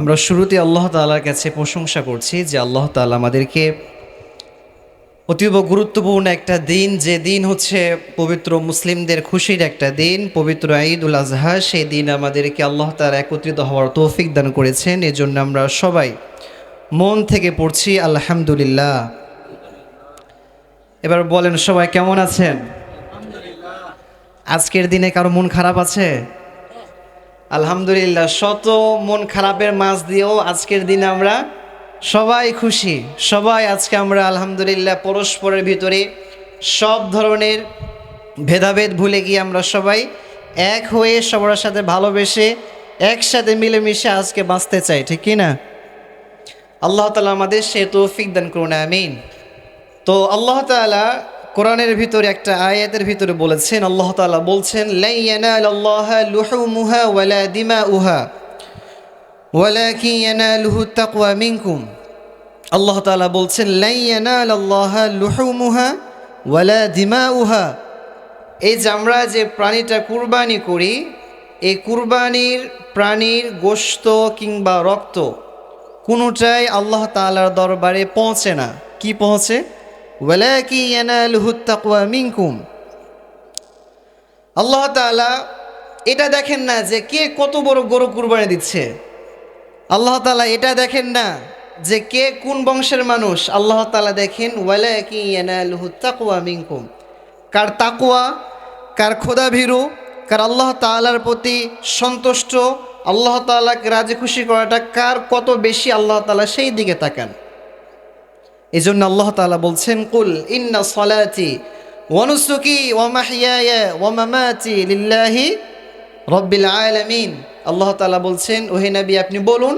আমরা শুরুতে আল্লাহ তাআলার কাছে প্রশংসা করছি যে আল্লাহ তাআলা আমাদেরকে অতীব গুরুত্বপূর্ণ একটা দিন যে দিন হচ্ছে পবিত্র মুসলিমদের খুশির একটা দিন পবিত্র ঈদ উল আজহা সেই দিন আমাদেরকে আল্লাহ তাআলা একত্রিত হওয়ার তৌফিক দান করেছেন। এজন্য আমরা সবাই মন থেকে পড়ছি আলহামদুলিল্লাহ। এবার বলেন সবাই কেমন আছেন? আজকের দিনে কারও মন খারাপ আছে? আলহামদুলিল্লাহ, শত মন খারাপের মাঝ দিয়েও আজকের দিনে আমরা সবাই খুশি। সবাই আজকে আমরা আলহামদুলিল্লাহ পরস্পরের ভিতরে সব ধরনের ভেদাভেদ ভুলে গিয়ে আমরা সবাই এক হয়ে সবার সাথে ভালোবেসে একসাথে মিলেমিশে আজকে বাঁচতে চাই, ঠিক না? আল্লাহ তালা আমাদের সে তৌফিক দান করুন, আমিন। তো আল্লাহ তাআলা কোরআনের ভিতরে একটা আয়াতের ভিতরে বলেছেন, আল্লাহ তালা বলছেন আল্লাহ তাআলা বলছেন ওয়ালা দিমাউহা। এই যে আমরা যে প্রাণীটা কুরবানি করি, এই কুরবানির প্রাণীর গোশত কিংবা রক্ত কোনোটাই আল্লাহ তালার দরবারে পৌঁছে না। কি পৌঁছে? ওয়ালাকি আল্লাহ এটা দেখেন না যে কে কত বড় গরু কুরবানি দিচ্ছে। আল্লাহ তাআলা এটা দেখেন না যে কে কোন বংশের মানুষ। আল্লাহ তাআলা দেখেন, ওয়ালাকি কার তাকুয়া কার খোদা ভীরু, কার আল্লাহ তাআলার প্রতি সন্তুষ্ট, আল্লাহ তাআলাকে রাজি খুশি করাটা কার কত বেশি, আল্লাহ তাআলা সেই দিকে তাকান। এই জন্য আল্লাহ তালা বলছেন, কুল ইন্না সলাতি ওয়ানুসুকি ওয়া মাহইয়ায়া ওয়া মামাতি লিল্লাহি রব্বিল আলামিন। আল্লাহ তাআলা বলছেন, ওহে নবী, আপনি বলুন,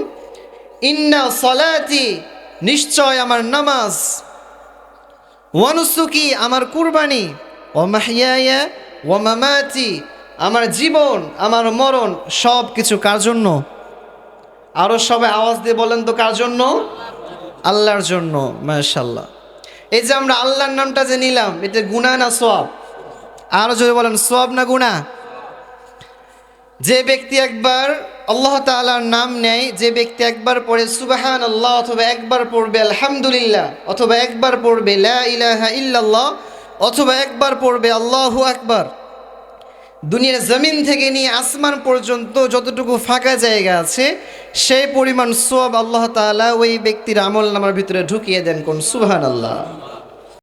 ইন্না সলাতি, নিশ্চয় আমার নামাজ। ওয়ানুসুকি আমার কুরবানি। ওয়া মাহইয়ায়া ওয়া মামাতি, আমার জীবন, আমার মরণ সব কিছু কার জন্য? আরও সবাই আওয়াজ দিয়ে বলেন তো, কার জন্য? আল্লাহর জন্য মাশাল্লাহ এই যে আমরা আল্লাহর নামটা যে নিলাম, এটা গুণা না সোয়াব আরও যদি বলেন সোয়াব না গুণা যে ব্যক্তি একবার আল্লাহ তাআলার নাম নেয়, যে ব্যক্তি একবার পড়ে সুবাহান আল্লাহ অথবা একবার পড়বে আলহামদুলিল্লাহ, অথবা একবার পড়বে লা ইলাহা ইল্লাল্লাহ, অথবা একবার পড়বে আল্লাহু আকবার দুনিয়ার জমিন থেকে নিয়ে আসমান পর্যন্ত যতটুকু ফাঁকা জায়গা আছে, সেই পরিমাণ সোয়াব আল্লাহ তালা ওই ব্যক্তির আমল নামার ভিতরে ঢুকিয়ে দেন কোন সুহান আল্লাহ